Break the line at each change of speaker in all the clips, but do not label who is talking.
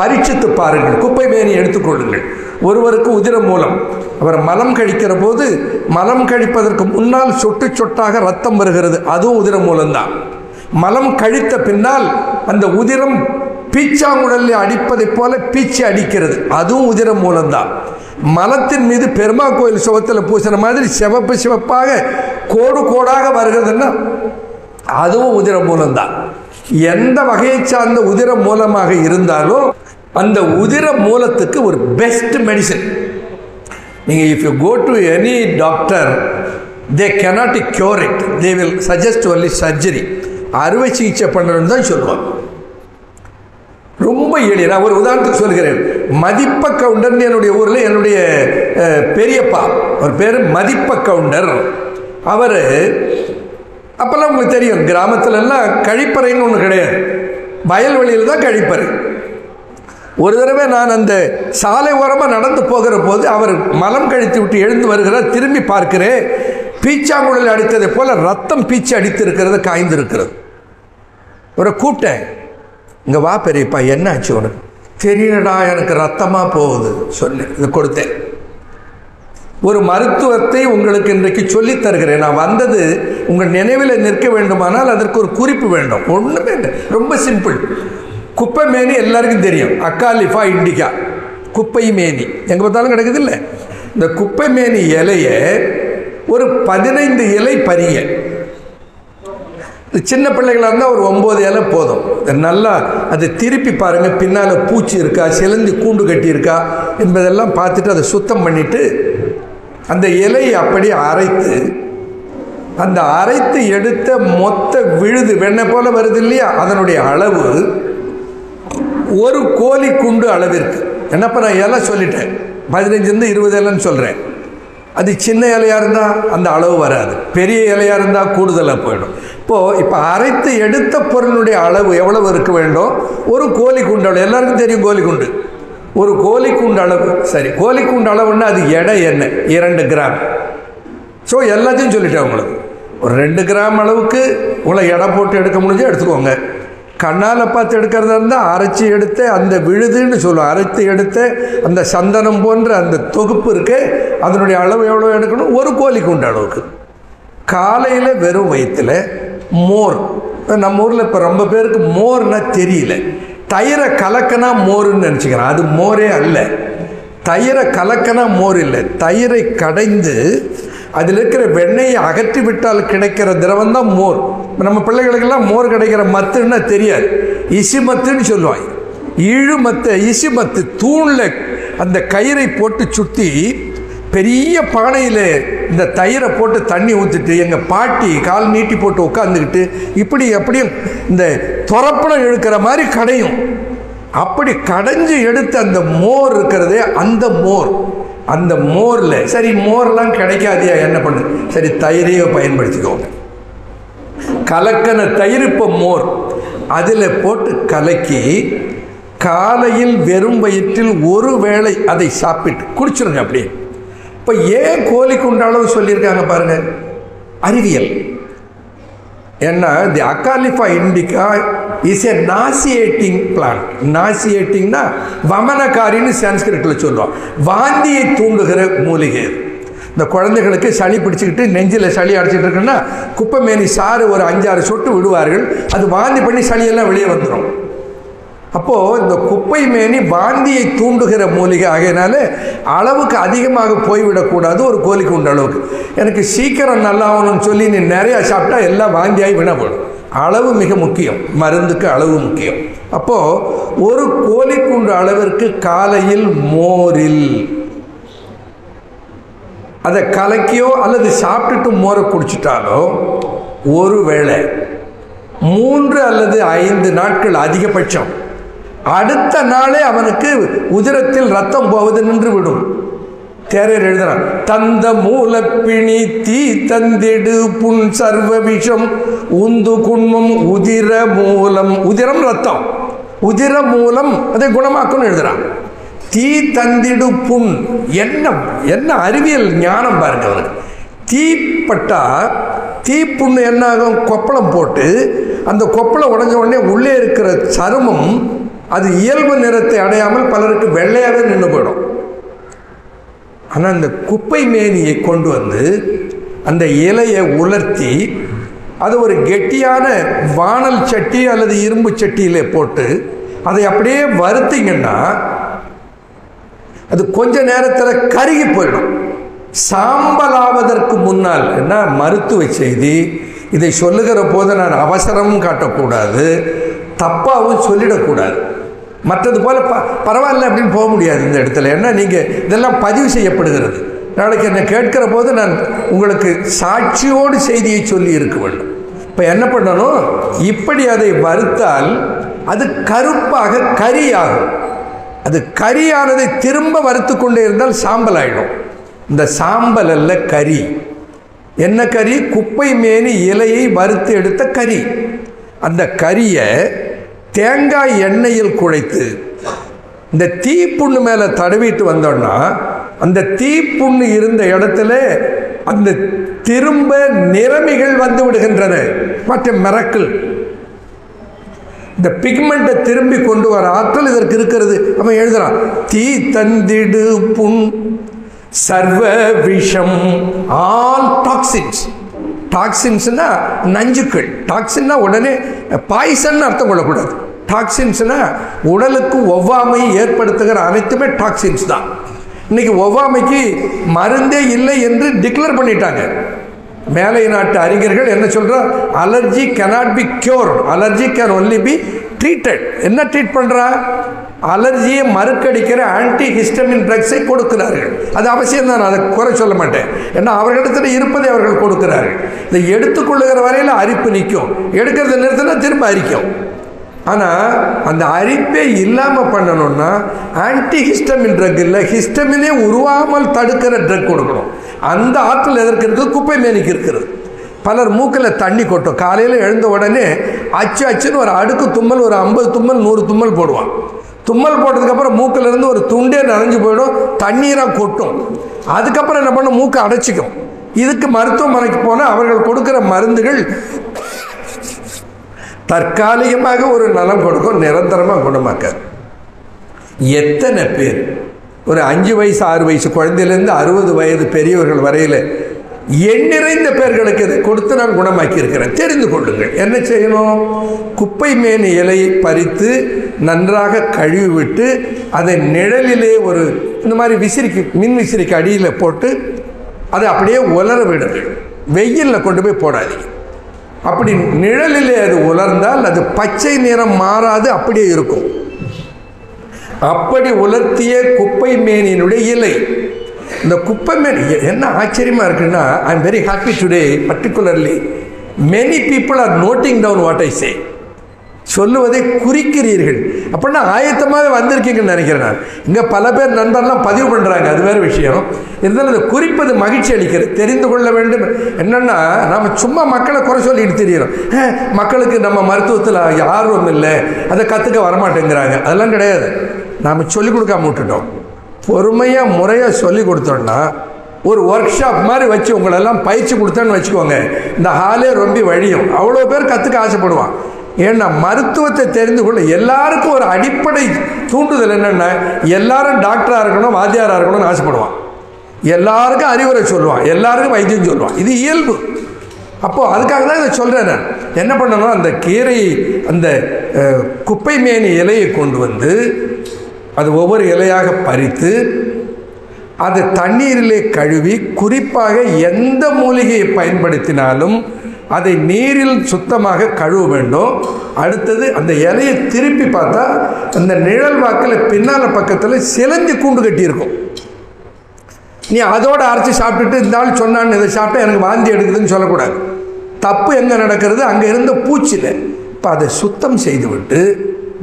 பரீட்சித்து பாருங்கள். குப்பை மேனி எடுத்துக்கொள்ளுங்கள். ஒருவருக்கு உதிர மூலம். அவர் மலம் கழிக்கிற போது மலம் கழிப்பதற்கு முன்னால் சொட்டு சொட்டாக ரத்தம் வருகிறது. அதுவும் உதிர மூலம்தான். மலம் கழித்த பின்னால் அந்த உதிரம் பீச்சாங்குடலில் அடிப்பதைப் போல பீச்சி அடிக்கிறது. அதுவும் உதிரம் மூலம்தான். மலத்தின் மீது பெருமா கோயில் சுவத்தில் பூசின மாதிரி சிவப்பு சிவப்பாக கோடு கோடாக வருகிறதுன்னா அதுவும் உதிர மூலம்தான். எந்த வகையை சார்ந்த உதிர மூலமாக இருந்தாலும் அந்த உதிர மூலத்துக்கு ஒரு பெஸ்ட் மெடிசன் நீங்கள் if you go to any doctor they cannot cure it they will suggest only surgery அறுவை சிகிச்சை பண்ணணும்னு தான் சொல்லுவாங்க. ரொம்ப எளிய நான் ஒரு உதாரணத்துக்கு சொல்கிறேன். மதிப்ப கவுண்டர்னு என்னுடைய ஊரில் என்னுடைய பெரியப்பா ஒரு பேர் மதிப்ப கவுண்டர். அவர் அப்போல்லாம் உங்களுக்கு தெரியும் கிராமத்துலலாம் கழிப்பறைன்னு ஒன்று கிடையாது. வயல்வெளியில் தான் கழிப்பறை. ஒரு தடவை நான் அந்த சாலை ஓரமாக நடந்து போகிற போது அவர் மலம் கழித்து விட்டு எழுந்து வருகிறார் திரும்பி பார்க்கிறேன். பீச்சாங்குழல் அடித்ததை போல் ரத்தம் பீச்சு அடித்திருக்கிறது காய்ந்திருக்கிறது. ஒரு கூப்பிட்டேன் இங்கே வா பெரியப்பா என்ன ஆச்சு உனக்கு? தெரியலடா எனக்கு ரத்தமாக போகுது. சொல்லி இது கொடுத்தேன். ஒரு மருத்துவத்தை உங்களுக்கு இன்றைக்கு சொல்லித் தருகிறேன். நான் வந்தது உங்கள் நினைவில் நிற்க வேண்டுமானால் அதற்கு ஒரு குறிப்பு வேண்டும். ஒன்றுமே இல்லை. ரொம்ப சிம்பிள் குப்பை மேனி எல்லாருக்கும் தெரியும். அக்காலிஃபா இண்டிகா. குப்பை மேனி. எங்கே பார்த்தாலும் கிடைக்குது இல்லை இந்த குப்பை மேனி இலையை ஒரு பதினைந்து இலை பறிய சின்ன பிள்ளைகளாக இருந்தால் ஒரு ஒம்பது இலை போதும். நல்லா அதை திருப்பி பாருங்கள் பின்னால் பூச்சி இருக்கா? சிலந்தி கூண்டு கட்டியிருக்கா? என்பதெல்லாம் பார்த்துட்டு அதை சுத்தம் பண்ணிவிட்டு அந்த இலையை அப்படியே அரைத்து அந்த அரைத்து எடுத்த மொத்த விழுது வெண்ணெய் போல வருது இல்லையா அதனுடைய அளவு ஒரு கோழி குண்டு அளவிற்கு. என்னப்பா நான் இலை சொல்லிட்டேன். பதினஞ்சுலேருந்து இருபது இலைன்னு சொல்கிறேன் அது சின்ன இலையாக இருந்தால் அந்த அளவு வராது. பெரிய இலையாக இருந்தால் கூடுதலாக போயிடும். இப்போது இப்போ அரைத்து எடுத்த பொருளுடைய அளவு எவ்வளவு இருக்க வேண்டும்? ஒரு கோழி குண்டு அளவு. எல்லாருக்கும் தெரியும் கோழி குண்டு. ஒரு கோழி குண்டு அளவு. சரி கோழி குண்டு அளவுன்னா அது எடை என்ன இரண்டு கிராம். ஸோ எல்லாத்தையும் சொல்லிட்டேன் உங்களுக்கு. ஒரு ரெண்டு கிராம் அளவுக்கு உள்ள எடை போட்டு எடுக்க முடிஞ்சால் எடுத்துக்கோங்க. கண்ணால் பார்த்து எடுக்கிறதா இருந்தால் அரைச்சி எடுத்து அந்த விழுதுன்னு சொல்லுவோம். அரைத்து எடுத்து அந்த சந்தனம் போன்ற அந்த தொகுப்பு இருக்குது அதனுடைய அளவு எவ்வளோ எடுக்கணும்? ஒரு கோழிக்கு உண்ட அளவுக்கு. காலையில் வெறும் வயிற்றில் மோர். நம்ம ஊரில் இப்போ ரொம்ப பேருக்கு மோர்னால் தெரியல. தயிரை கலக்கனா மோருன்னு நினச்சிக்கிறேன். அது மோரே அல்ல. தயிரை கலக்கனா மோர் இல்லை. தயிரை கடைந்து அதில் இருக்கிற வெண்ணெயை அகற்றி விட்டால் கிடைக்கிற திரவம் தான் மோர் நம்ம பிள்ளைகளுக்கெல்லாம் மோர் கிடைக்கிற மத்துன்னா தெரியாது. இசி மத்துன்னு சொல்லுவாங்க. இழு மத்து இசி மத்து தூணில் அந்த கயிறை போட்டு சுற்றி பெரிய பானையில் இந்த தயிரை போட்டு தண்ணி ஊற்றிட்டு எங்கள் பாட்டி கால் நீட்டி போட்டு உட்காந்துக்கிட்டு இப்படி அப்படியும் இந்த துறப்பணம் இழுக்கிற மாதிரி கடையும். அப்படி கடைஞ்சு எடுத்த அந்த மோர் இருக்கிறதே அந்த மோர். அந்த மோரில் சரி மோர்லாம் கிடைக்காதியா என்ன பண்ணு? சரி தயிரையே பயன்படுத்திக்கோங்க கலக்கன தயிர் இப்போ மோர். அதில் போட்டு கலக்கி காலையில் வெறும் வயிற்றில் ஒரு வேளை அதை சாப்பிட்டு குடிச்சிருங்க அப்படியே. இப்போ ஏன் கோழி குண்டு சொல்லியிருக்காங்க பாருங்கள் அறிவியல். ஏன்னா the Acalypha indica is a nauseating plant நாசியேட்டிங்னா வமனக்காரின்னு சான்ஸ்கிரிட்டில் சொல்லுவோம் வாந்தியை தூண்டுகிற மூலிகை இந்த குழந்தைகளுக்கு சளி பிடிச்சிக்கிட்டு நெஞ்சில் சளி அடைச்சிட்டு இருக்குன்னா குப்பை மேனி சாறு ஒரு அஞ்சாறு சொட்டு விடுவார்கள். அது வாந்தி பண்ணி சளியெல்லாம் வெளியே வந்துடும் அப்போது இந்த குப்பை மேனி வாந்தியை தூண்டுகிற மூலிகை ஆகையினால அளவுக்கு அதிகமாக போய்விடக்கூடாது ஒரு கோழிக்கு உண்ட அளவுக்கு. எனக்கு சீக்கிரம் நல்லா ஆகணும்னு சொல்லி நீ நிறையா சாப்பிட்டா எல்லாம் வாந்தியாகி வினப்படும் அளவு மிக முக்கியம். மருந்துக்கு அளவு முக்கியம். அப்போது ஒரு கோழிக்குண்டு அளவிற்கு காலையில் மோரில். அதை கலக்கியோ அல்லது சாப்பிட்டுட்டு மோரை குடிச்சிட்டாலோ ஒரு வேளை மூன்று அல்லது ஐந்து நாட்கள் அதிகபட்சம். அடுத்த நாளே அவனுக்கு உதிரத்தில் ரத்தம் போவது நின்று விடும். தேரர் எழுதுறான் தந்த மூலப்பிணி தீ தந்திடு புன் சர்வ விஷம் உந்து குண்மம் உதிர மூலம் உதிரம் ரத்தம். உதிர மூலம் அதை குணமாக்கும்னு எழுதுறான் தீ தந்திடு புண் என்ன என்ன அறிவியல் ஞானம் பாருங்க அவருக்கு. தீப்பட்டா தீப்புண்ணு என்ன ஆகும் கொப்பளம் போட்டு அந்த கொப்பளம் உடஞ்ச உடனே உள்ளே இருக்கிற சருமம் அது இயல்பு நிறத்தை அடையாமல் பலருக்கு வெள்ளையாகவே நின்று போயிடும். ஆனால் அந்த குப்பை மேனியை கொண்டு வந்து அந்த இலையை உலர்த்தி அது ஒரு கெட்டியான வானல் சட்டி அல்லது இரும்பு சட்டியில் போட்டு அதை அப்படியே வருத்திங்கன்னா அது கொஞ்ச நேரத்தில் கருகி போயிடும். சாம்பலாவதற்கு முன்னால் என்ன? மருத்துவ செய்தி. இதை சொல்லுகிற போது நான் அவசரமும் காட்டக்கூடாது தப்பாகவும் சொல்லிடக்கூடாது. மற்றது போல் ப பரவாயில்ல அப்படின்னு போக முடியாது இந்த இடத்துல. ஏன்னா நீங்கள் இதெல்லாம் பதிவு செய்யப்படுகிறது. நாளைக்கு என்னை கேட்கிற போது நான் உங்களுக்கு சாட்சியோடு செய்தியை சொல்லி இருக்க வேண்டும். இப்போ என்ன பண்ணணும்? இப்படி அதை வறுத்தால் அது கருப்பாக கரியாகும். அது கரியானதை திரும்ப வறுத்து கொண்டே இருந்தால் சாம்பல் ஆகிடும் இந்த சாம்பல் அல்ல கறி. என்ன கறி? குப்பை மேனி இலையை வறுத்து எடுத்த கறி. அந்த கறியை தேங்காய் எண்ணெயில் குழைத்து இந்த தீப்புண்ணு மேலே தடவிட்டு வந்தோம்னா அந்த தீப்புண்ணு இருந்த இடத்துல அந்த திரும்ப நிறமிகள் வந்து விடுகின்றன. மற்ற மிரக்கல். இந்த பிக்மெண்ட்டை திரும்பி கொண்டு வர ஆற்றல் இதற்கு இருக்கிறது. அவன் எழுதுறான் தீ தந்திடு புண் சர்வ விஷம் ஆல் டாக்ஸின்ஸ் டாக்ஸின்ஸ்னா நஞ்சுக்கள். டாக்ஸின்னா உடனே பாய்சன் அர்த்தம் கொள்ளக்கூடாது. டாக்ஸின்ஸ்னா உடலுக்கு ஒவ்வாமை ஏற்படுத்துகிற அனைத்துமே டாக்ஸின்ஸ் தான். இன்னைக்கு ஒவ்வாமைக்கு மருந்தே இல்லை என்று டிக்ளேர் பண்ணிட்டாங்க. மேலை நாட்டு அறிஞர்கள் என்ன சொல்றா allergy cannot be cure allergy can only be treated என்ன ட்ரீட் பண்ணுறா அலர்ஜியை மறுக்கடிக்கிற ஆன்டி ஹிஸ்டமின் ட்ரக்ஸை கொடுக்கிறார்கள். அது அவசியம் தான் நான் அதை குறை சொல்ல மாட்டேன். ஏன்னா அவர்களிடத்தில் இருப்பதை அவர்கள் கொடுக்கிறார்கள். இதை எடுத்துக்கொள்ளுகிற வரையில் அரிப்பு நிற்கும். எடுக்கிறத நிறுத்தினா திரும்ப அரிக்கும். ஆனால் அந்த அரிப்பே இல்லாமல் பண்ணணும்னா ஆன்டி ஹிஸ்டமின் ட்ரக் இல்லை ஹிஸ்டமினே உருவாமல் தடுக்கிற ட்ரக் கொடுக்கணும். அந்த ஆற்றில் எதற்கு இருக்குது? குப்பை மேனிக்கு இருக்கிறது பலர் மூக்கில் தண்ணி கொட்டும். காலையில் எழுந்த உடனே அச்சு அச்சுன்னு ஒரு அடுக்கு தும்மல் ஒரு ஐம்பது தும்மல் நூறு தும்மல் போடுவான். தும்மல் போட்டதுக்கப்புறம் மூக்கிலேருந்து ஒரு துண்டே நனைஞ்சு போயிடும் தண்ணீராக கொட்டும். அதுக்கப்புறம் என்ன பண்ணும்? மூக்கை அடைச்சிக்கும். இதுக்கு மருத்துவமனைக்கு போனால் அவர்கள் கொடுக்குற மருந்துகள் தற்காலிகமாக ஒரு நலம் கொடுக்கும் நிரந்தரமாக குணமாக்காது. எத்தனை பேர் ஒரு அஞ்சு வயசு ஆறு வயசு குழந்தையிலேருந்து அறுபது வயது பெரியவர்கள் வரையில் எண்ணிறைந்த பேர்களுக்கு இதை கொடுத்து நான் குணமாக்கி இருக்கிறேன் தெரிந்து கொள்ளுங்கள். என்ன செய்யணும்? குப்பை மேனி இலையை பறித்து நன்றாக கழுவி விட்டு அதை நிழலிலே ஒரு இந்த மாதிரி விசிறிக்கு மின் விசிறிக்கு அடியில் போட்டு அதை அப்படியே உலர விடுங்கள் வெயிலில் கொண்டு போய் போடாதீங்க. அப்படி நிழலிலே அது உலர்ந்தால் அது பச்சை நிறம் மாறாது அப்படியே இருக்கும். அப்படி உலர்த்திய குப்பை மேனியினுடைய இலை. இந்த குப்பை மேனி என்ன ஆச்சரியமாக இருக்குன்னா I am very happy today particularly many people are noting down what I say சொல்லுவதை குறிக்கிறீர்கள். அப்படின்னா ஆயத்தமாக வந்திருக்கீங்கன்னு நினைக்கிறேன் நான். இங்கே பல பேர் நண்பர்லாம் பதிவு பண்ணுறாங்க அது வேறு விஷயம். இருந்தாலும் அதை குறிப்பது மகிழ்ச்சி அளிக்கிறது தெரிந்து கொள்ள வேண்டும். என்னென்னா நம்ம சும்மா மக்களை குறை சொல்லிட்டு தெரியிறோம். "ஹே, மக்களுக்கு நம்ம மருத்துவத்தில் ஆர்வம் இல்லை அதை கற்றுக்க வரமாட்டேங்கிறாங்க. அதெல்லாம் கிடையாது. நாம் சொல்லிக் கொடுக்காம விட்டுட்டோம். பொறுமையாக முறையாக சொல்லி கொடுத்தோம்னா ஒரு ஒர்க் ஷாப் மாதிரி வச்சு உங்களெல்லாம் பயிற்சி கொடுத்தேன்னு வச்சுக்கோங்க. இந்த ஹாலே ரொம்ப வழியும். அவ்வளோ பேர் கற்றுக்க ஆசைப்படுவான். ஏன்னா மருத்துவத்தை தெரிந்து கொள்ள எல்லாருக்கும் ஒரு அடிப்படை தூண்டுதல் என்னென்ன எல்லாரும் டாக்டராக இருக்கணும் வாத்தியாராக இருக்கணும்னு ஆசைப்படுவான். எல்லாருக்கும் அறிவுரை சொல்லுவான் எல்லாருக்கும் வைத்தியம் சொல்லுவான். இது இயல்பு. அப்போது அதுக்காக தான் இதை சொல்கிறேன் நான். என்ன பண்ணணும்? அந்த கீரையை அந்த குப்பை மேனி இலையை கொண்டு வந்து அது ஒவ்வொரு இலையாக பறித்து அதை தண்ணீரிலே கழுவி குறிப்பாக எந்த மூலிகையை பயன்படுத்தினாலும் அதை நீரில் சுத்தமாக கழுவ வேண்டும். அடுத்தது அந்த இலையை திருப்பி பார்த்தா அந்த நிழல் வாக்கில் பின்னால் பக்கத்தில் சிலந்தி கூண்டு கட்டியிருக்கும். நீ அதோடு அரைச்சி சாப்பிட்டுட்டு இந்த ஆள் சொன்னான்னு இதை சாப்பிட்டா எனக்கு வாந்தி எடுக்குதுன்னு சொல்லக்கூடாது. தப்பு எங்கே நடக்கிறது? அங்கே இருந்த பூச்சியில். இப்போ அதை சுத்தம் செய்துவிட்டு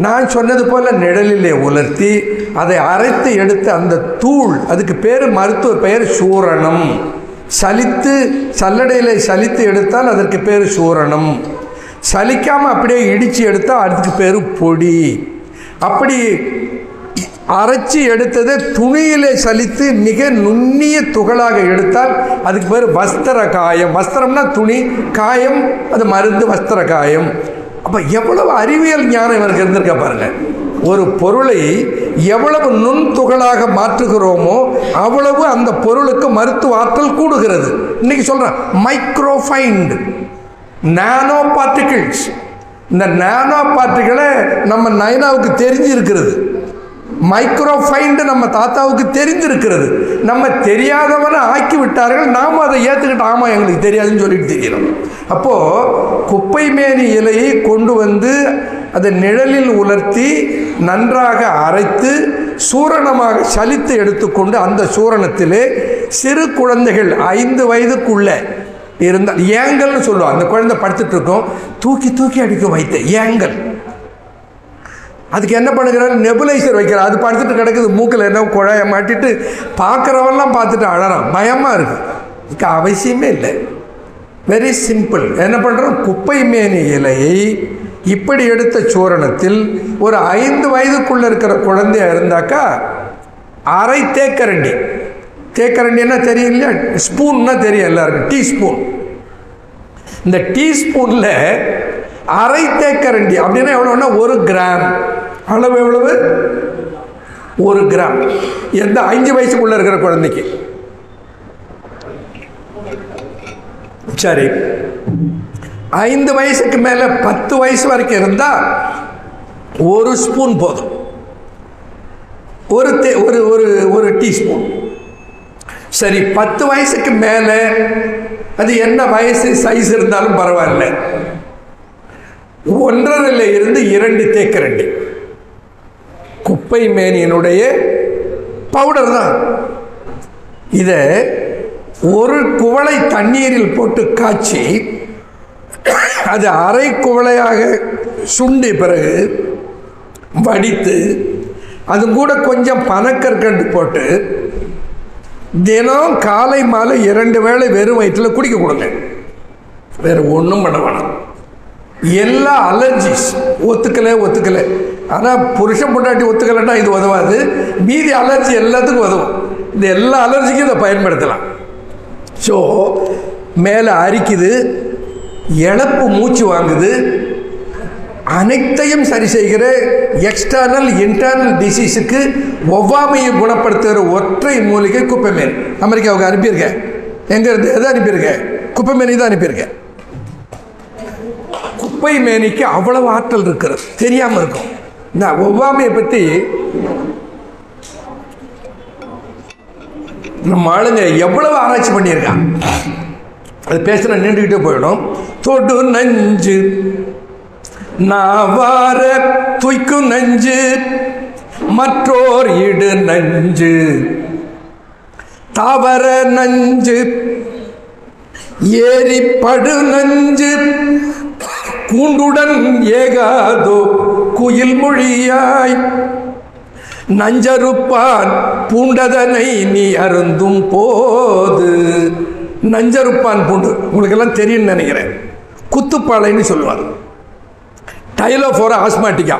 நான் சொன்னது போல் நிழலிலே உலர்த்தி அதை அரைத்து எடுத்து அந்த தூள் அதுக்கு பேர் மருத்துவ பெயர் சூரணம். சலித்து சல்லடையில் சலித்து எடுத்தால் அதற்கு பேர் சூரணம். சலிக்காமல் அப்படியே இடித்து எடுத்தால் அதுக்கு பேர் பொடி. அப்படி அரைச்சி எடுத்ததை துணியிலே சலித்து மிக நுண்ணிய துகளாக எடுத்தால் அதுக்கு பேர் வஸ்திர காயம் வஸ்திரம்னா துணி காயம் அது மருந்து வஸ்திர காயம் அப்போ எவ்வளவு அறிவியல் ஞானம் இவருக்கு இருந்திருக்க பாருங்கள் ஒரு பொருளை எவ்வளவு நுண்துகளாக மாற்றுகிறோமோ அவ்வளவு அந்த பொருளுக்கு மருத்துவ ஆற்றல் கூடுகிறது. இன்னைக்கு சொல்கிறேன் மைக்ரோஃபைண்ட் நானோ பார்ட்டிகிள்ஸ் இந்த நானோ பார்ட்டிகளை நம்ம நயனாவுக்கு தெரிஞ்சிருக்கிறது. மைக்ரோஃபைண்டு நம்ம தாத்தாவுக்கு தெரிந்திருக்கிறது நம்ம தெரியாதவனை ஆக்கி விட்டார்கள் நாம் அதை ஏற்றுக்கிட்டு ஆமாம் எங்களுக்கு தெரியாதுன்னு சொல்லிட்டு தெரியணும் அப்போது குப்பை மேனி இலையை கொண்டு வந்து அதை நிழலில் உலர்த்தி நன்றாக அரைத்து சூரணமாக சலித்து எடுத்துக்கொண்டு அந்த சூரணத்திலே சிறு குழந்தைகள் ஐந்து வயதுக்குள்ளே இருந்தால் ஏங்கல்னு சொல்லுவோம் அந்த குழந்தை படுத்துட்டு இருக்கோம். தூக்கி தூக்கி அடிக்கும் வைத்த ஏங்கல். அதுக்கு என்ன பண்ணுகிறார்? நெபுலைசர் வைக்கிறார். அது படுத்துட்டு கிடக்குது. மூக்கில் என்ன குழாய மாட்டிட்டு பார்க்குறவெல்லாம் பார்த்துட்டு அழறான். பயமாக இருக்குது இதுக்கு அவசியமே இல்லை. வெரி சிம்பிள் என்ன பண்ணுறோம் குப்பை மேனி இலையை இப்படி எடுத்த சூரணத்தில் ஒரு ஐந்து வயதுக்குள்ளே இருக்கிற குழந்தையா இருந்தாக்கா அரை தேக்கரண்டி. தேக்கரண்டின்னா தெரியும் இல்லையா ஸ்பூன்னா தெரியும் எல்லாருக்கும். டீஸ்பூன். இந்த டீஸ்பூனில் அரை தேக்கரண்டி. அப்படின்னா எவ்வளோன்னா ஒரு கிராம். அளவு எவ்வளவு? ஒரு கிராம். எந்த அஞ்சு வயசுக்குள்ளே இருக்கிற குழந்தைக்கு? சரி. ஐந்து வயசுக்கு மேலே பத்து வயசு வரைக்கும் இருந்தால் ஒரு ஸ்பூன் போதும். ஒரு தே ஒரு ஒரு ஒரு டீஸ்பூன். சரி பத்து வயசுக்கு மேலே அது என்ன வயசு சைஸ் இருந்தாலும் பரவாயில்ல. ஒன்றரில் இருந்து இரண்டு தேக்கரண்டி குப்பை மேனியினுடைய பவுடர் தான். இதை ஒரு குவளை தண்ணீரில் போட்டு காய்ச்சி அது அரை குவளையாக சுண்டி பிறகு வடித்து அது கூட கொஞ்சம் பனக்கற்கண்டு போட்டு தினம் காலை மாலை இரண்டு வேளை வெறும் வயிற்றில் குடிக்க கொடுங்க. வேறு ஒன்றும் பண்ண வேணாம். எல்லா அலர்ஜிஸ் ஒத்துக்கலை ஒத்துக்கலை. ஆனால் புருஷன் பொண்டாட்டி ஒத்துக்கலைன்னா இது உதவாது. மீதி அலர்ஜி எல்லாத்துக்கும் உதவும். இந்த எல்லா அலர்ஜிக்கும் இதை பயன்படுத்தலாம். ஸோ மேலே அரிக்குது. இழப்பு மூச்சு வாங்குது. அனைத்தையும் சரி செய்கிற எக்ஸ்டர்னல் இன்டர்னல் டிசீஸுக்கு ஒவ்வாமையை குணப்படுத்துகிற ஒற்றை மூலிகை குப்பைமேன் அமெரிக்காவுக்கு அனுப்பியிருக்கேன். எங்கேருந்து எதை அனுப்பியிருக்கேன்? குப்பைமேனி தான் அனுப்பியிருக்கேன். குப்பை மேனிக்கு அவ்வளவு ஆற்றல் இருக்கிறது. தெரியாமல் இருக்கும். இந்த ஒவ்வாமையை பற்றி நம்ம ஆளுங்க எவ்வளவு ஆராய்ச்சி பண்ணியிருக்கான் அது பேசுகிற நின்றுக்கிட்டே போயிடும். தொடு நஞ்சு. நாவார துய்க்கும் நஞ்சு. மற்றோர் இடு நஞ்சு. தாவர நஞ்சு. ஏரி படு நஞ்சு. கூண்டுடன் ஏகாதோ குயில் மொழியாய். நஞ்சருப்பான் பூண்டதனை நீ அருந்தும் போது. நஞ்சருப்பான் பூண்டு. உங்களுக்கெல்லாம் தெரியும்னு நினைக்கிறேன். குத்துப்பாளைன்னு சொல்லுவார். டைலோஃபோரா ஆஸ்மாட்டிக்கா